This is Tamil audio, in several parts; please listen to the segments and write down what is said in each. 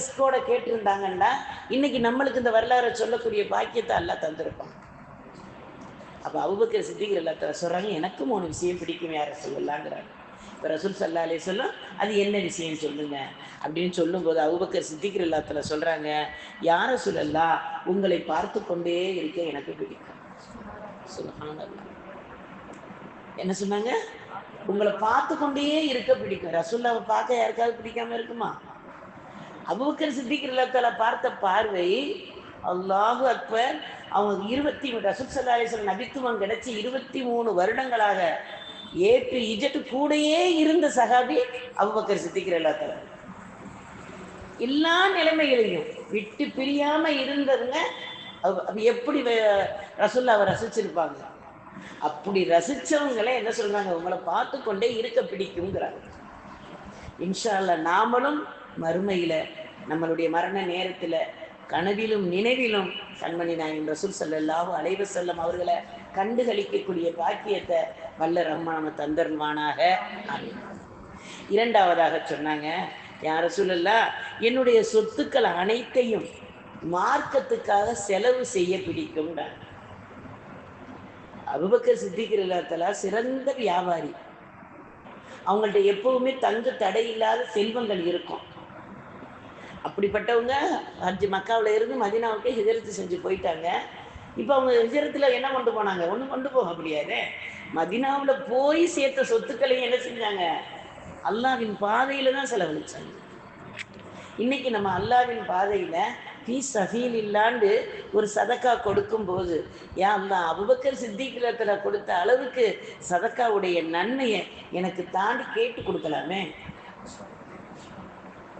ரிஸ்கோட கேட்டிருந்தாங்கன்னா இன்னைக்கு நம்மளுக்கு இந்த வரலாறை சொல்லக்கூடிய பாக்கியத்தை எல்லாம் தந்திருப்பான். அப்போ அவுபக்கர் சித்திகர் எல்லாத்தில் சொல்கிறாங்க எனக்கு மூணு விஷயம் பிடிக்கும் யாரை சொல்லலாங்கிறாங்க இப்போ ரசூல் சல்லா சொல்லும் அது என்ன விஷயம் சொல்லுங்க? அப்படின்னு சொல்லும்போது அவுபக்கர் சித்திகர் எல்லாத்தில் சொல்கிறாங்க யாரை சொல்லலாம் உங்களை பார்த்து கொண்டே இருக்க எனக்கு பிடிக்கும். சுப்ஹானல்லாஹ். என்ன சொன்னாங்க? உங்களை பார்த்து கொண்டே இருக்க பிடிக்கும். ரசூல்லாவை பார்க்க யாருக்காவது பிடிக்காம இருக்குமா? அபுபக்கர் சித்திகர் எல்லாத்தால பார்த்த பார்வை அல்லாஹு அக்பர் அவங்க இருபத்தி ரசூல் சல்லா அலிஸ்லாம் நபித்துவம் கிடைச்சி இருபத்தி மூணு வருடங்களாக ஏற்று இஜட்டு கூடயே இருந்த சகாபி அபுபக்கர் சித்திகர் எல்லாத்தால எல்லா நிலைமைகளையும் விட்டு பிரியாம இருந்ததுங்க. அவ- எப்படி வ- அவர் ரசிச்சிருப்பாங்க? அப்படி ரசிச்சவங்களே என்ன சொல்றாங்க? உங்களை பார்த்து கொண்டே இருக்க பிடிக்குங்கிறாங்க இன்ஷால்ல நாமளும் மறுமையில நம்மளுடைய மரண நேரத்துல கனவிலும் நினைவிலும் கண்மணி நாயன் ரசூல் ஸல்லல்லாஹு அலைவ செல்லும் அவர்களை கண்டுகளிக்கக்கூடிய பாக்கியத்தை வல்ல ரஹ்மான் தந்தருவானாக. இரண்டாவதாக சொன்னாங்க யார் ரசூலல்லா என்னுடைய சொத்துக்கள் அனைத்தையும் மார்க்கத்துக்காக செலவு செய்ய பிடிக்கும் அபுபக்கர் சித்திகர் சிறந்த வியாபாரி. அவங்கள்ட்ட எப்பவுமே தங்கு தடை இல்லாத செல்வங்கள் இருக்கும். அப்படிப்பட்டவங்க ஹஜ் மக்காவில் இருந்து மதினாவுக்கு ஹிஜரத்து செஞ்சு போயிட்டாங்க. இப்போ அவங்க ஹிஜரத்தில் என்ன கொண்டு போனாங்க? ஒன்றும் கொண்டு போக முடியாது. மதினாவில் போய் சேர்த்த சொத்துக்களையும் என்ன செஞ்சாங்க? அல்லாவின் பாதையில் தான் செலவழிச்சாங்க. இன்னைக்கு நம்ம அல்லாவின் பாதையில் ஃபீ சஃபீல் இல்லாண்டு ஒரு சதக்கா கொடுக்கும்போது ஏன் அல்லா அபுபக்கர் சித்திகிலத்துல கொடுத்த அளவுக்கு சதக்காவுடைய நன்மையை எனக்கு தாண்டி கேட்டு கொடுக்கலாமே?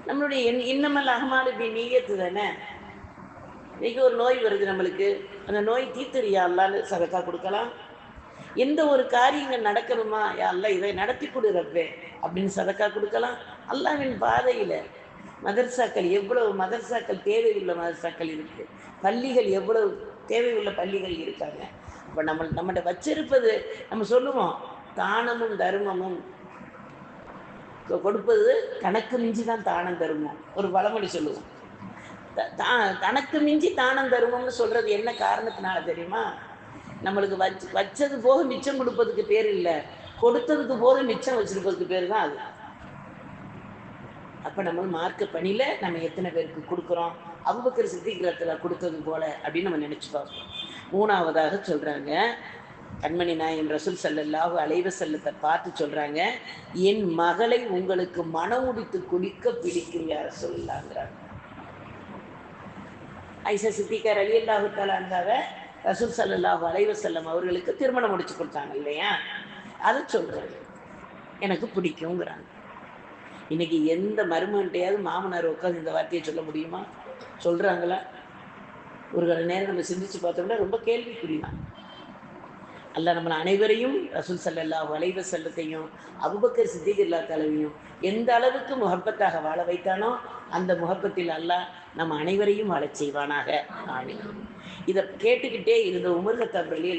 நம்மளுடைய என் இன்னமல் அகமாடு பி நீயத்து தானே? இன்னைக்கு ஒரு நோய் வருது நம்மளுக்கு. அந்த நோய் தீத்துறியா அல்லான்னு சதக்கா கொடுக்கலாம். எந்த ஒரு காரியங்கள் நடக்கணுமா? அல்ல இதை நடத்தி கொடுறப்பே அப்படின்னு சதக்கா கொடுக்கலாம். அல்லாவின் பாதையில் மதர்சாக்கள் எவ்வளவு மதர்சாக்கள் தேவையுள்ள மதர்சாக்கள் இருக்கு. பள்ளிகள் எவ்வளவு தேவையுள்ள பள்ளிகள் இருக்காங்க. இப்போ நம்ம நம்மகிட்ட வச்சிருப்பது நம்ம சொல்லுவோம் தானமும் தர்மமும் கொடுப்பது கணக்கு மிஞ்சி தான் தானம் தருமம் ஒரு பழமொழி சொல்லுவோம். த- தா- தனக்கு மிஞ்சி தானம் தருமம்னு சொல்றது என்ன காரணத்தினால தெரியுமா? நம்மளுக்கு வச்சு வச்சது போக மிச்சம் கொடுப்பதுக்கு பேர் இல்லை. கொடுத்ததுக்கு போக மிச்சம் வச்சிருப்பதுக்கு பேர் தான் அது. அப்போ நம்ம மார்க்க பணியில நம்ம எத்தனை பேருக்கு கொடுக்குறோம்? அபுபக்கர் சித்திகிரத்தில் கொடுத்தது போல அப்படின்னு நம்ம நினச்சி பார்ப்போம். மூணாவதாக சொல்றாங்க கண்மணி நாயன் ரசூல் ஸல்லல்லாஹு அலைவ செல்லத்தை பார்த்து சொல்கிறாங்க என் மகளை உங்களுக்கு மன உடித்து குடிக்க பிடிக்கும் யார சொல்லலாங்கிறாங்க ஐசா சித்திகார் அலி அல்லாஹு தாலாங்காவ ரசூல் ஸல்லல்லாஹு அலைவ செல்லம் அவர்களுக்கு திருமணம் முடிச்சு கொடுத்தாங்க இல்லையா? அதை சொல்கிறாங்க எனக்கு பிடிக்குங்கிறாங்க இன்னைக்கு எந்த மருமகன்ட்டையாவது மாமனார் உட்காந்து இந்த வார்த்தையை சொல்ல முடியுமா? சொல்கிறாங்களா ஒரு கண நேரம் நம்ம சிந்திச்சு பார்த்தோம்னா ரொம்ப கேள்விக்குறிதான். அல்ல நம்மளை அனைவரையும் ரசூல் செல்லல்லா வளைவ செல்லத்தையும் அபுபக்கர் சித்திகில்லா தலைவையும் எந்த அளவுக்கு முகப்பத்தாக வாழ வைத்தானோ அந்த முகப்பத்தில் அல்லாஹ் நம்ம அனைவரையும் வாழச் செய்வானாக. ஆமீன். இதை கேட்டுக்கிட்டே இருந்த உமர் கத்தாப் ரலி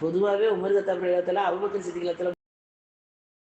பொதுவாகவே உமர் கத்தாப் இல்லாத அபுபக்கர் தலா